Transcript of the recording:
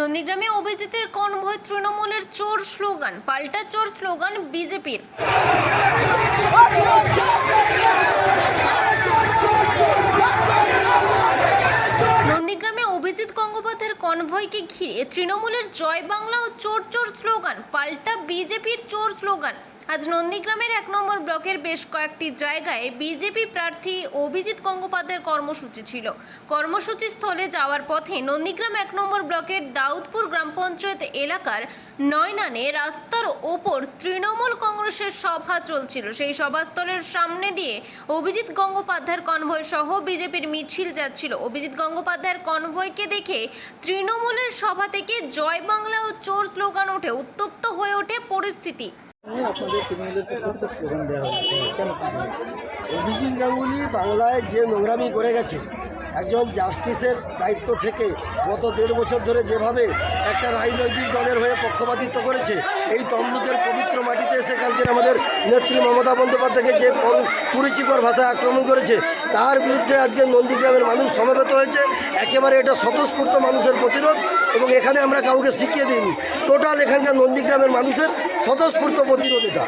নন্দীগ্রামে অভিজিতের কনভয় তৃণমূলের চোর স্লোগান, পাল্টা চোর স্লোগান বিজেপির। নন্দীগ্রামে অভিজিৎ কনভয়কে ঘিরে তৃণমূলের জয় বাংলা ও চোর চোর স্লোগান, পাল্টা বিজেপির চোর স্লোগান। আজ নন্দীগ্রামের এক নম্বর ব্লকের বেশ কয়েকটি জায়গায় বিজেপি প্রার্থী অভিজিৎ গঙ্গোপাধ্যায়ের কর্মসূচি ছিল। কর্মসূচি স্থলে যাওয়ার পথে নন্দীগ্রাম এক নম্বর ব্লকের দাউদপুর গ্রাম পঞ্চায়েত এলাকার নয়নানে রাস্তার ওপর তৃণমূল কংগ্রেসের সভা চলছিল। সেই সভাস্থলের সামনে দিয়ে অভিজিৎ গঙ্গোপাধ্যায়ের কনভয় সহ বিজেপির মিছিল যাচ্ছিল। অভিজিৎ গঙ্গোপাধ্যায়ের কনভয়কে দেখে তৃণমূলের সভা থেকে জয় বাংলা ও চোর স্লোগান ওঠে। উত্তপ্ত হয়ে ওঠে পরিস্থিতি। অভিজিৎ গাঙ্গুলি বাংলায় যে নোংরামি করে গেছে, একজন জাস্টিসের দায়িত্ব থেকে গত দেড় বছর ধরে যেভাবে একটা রাজনৈতিক দলের হয়ে পক্ষপাতিত্ব করেছে, এই তমলুকের পবিত্র মাটিতে এসে কালকে আমাদের নেত্রী মমতা বন্দ্যোপাধ্যায়কে যে করু- কুরুচিকর ভাষায় আক্রমণ করেছে, তার বিরুদ্ধে আজকে নন্দীগ্রামের মানুষ সমবেত হয়েছে। একেবারে এটা স্বতঃস্ফূর্ত মানুষের প্রতিরোধ। এবং এখানে আমরা কাউকে শিখিয়ে দিইনি। টোটাল এখানকার নন্দীগ্রামের মানুষের স্বতঃস্ফূর্ত প্রতিরোধ এটা।